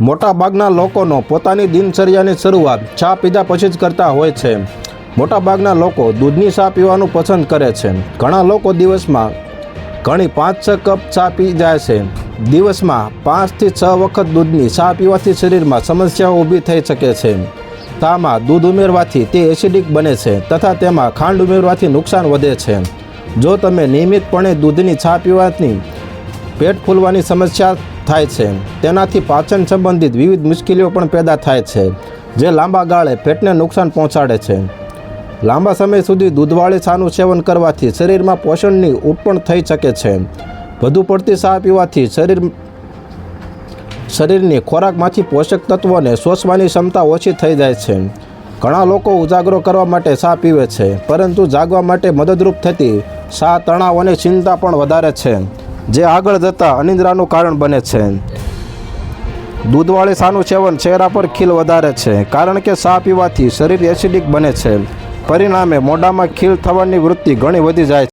મોટાભાગના લોકોનો પોતાની દિનચર્યાની શરૂઆત ચા પીધા પછી જ કરતા હોય છે. મોટાભાગના લોકો દૂધની ચા પીવાનું પસંદ કરે છે. ઘણા લોકો દિવસમાં ઘણી પાંચ છ કપ ચા પી જાય છે. દિવસમાં પાંચથી છ વખત દૂધની ચા પીવાથી શરીરમાં સમસ્યાઓ ઊભી થઈ શકે છે. તામાં દૂધ ઉમેરવાથી તે એસિડિક બને છે તથા તેમાં ખાંડ ઉમેરવાથી નુકસાન વધે છે. જો તમે નિયમિતપણે દૂધની ચા પીવાથી પેટ ફૂલવાની સમસ્યા થાય છે. તેનાથી પાચન સંબંધિત વિવિધ મુશ્કેલીઓ પણ પેદા થાય છે, જે લાંબા ગાળે પેટને નુકસાન પહોંચાડે છે. લાંબા સમય સુધી દૂધવાળી ચાનું સેવન કરવાથી શરીરમાં પોષણની ઉત્પન્ન થઈ શકે છે. વધુ પડતી ચા પીવાથી શરીર, શરીરની ખોરાકમાંથી પોષક તત્વોને શોષવાની ક્ષમતા ઓછી થઈ જાય છે. ઘણા લોકો ઉજાગરો કરવા માટે ચા પીવે છે, પરંતુ જાગવા માટે મદદરૂપ થતી ચા તણાવ અને ચિંતા પણ વધારે છે. જે આગળ જતાં અનિદ્રાનું કારણ બને છે. દૂધવાળી સાનું સેવન ચહેરા પર ખીલ વધારે છે, કારણ કે સા પીવાથી શરીર એસિડિક બને છે. પરિણામે મોઢામાં ખીલ થવાની વૃત્તિ ઘણી વધી જાય છે.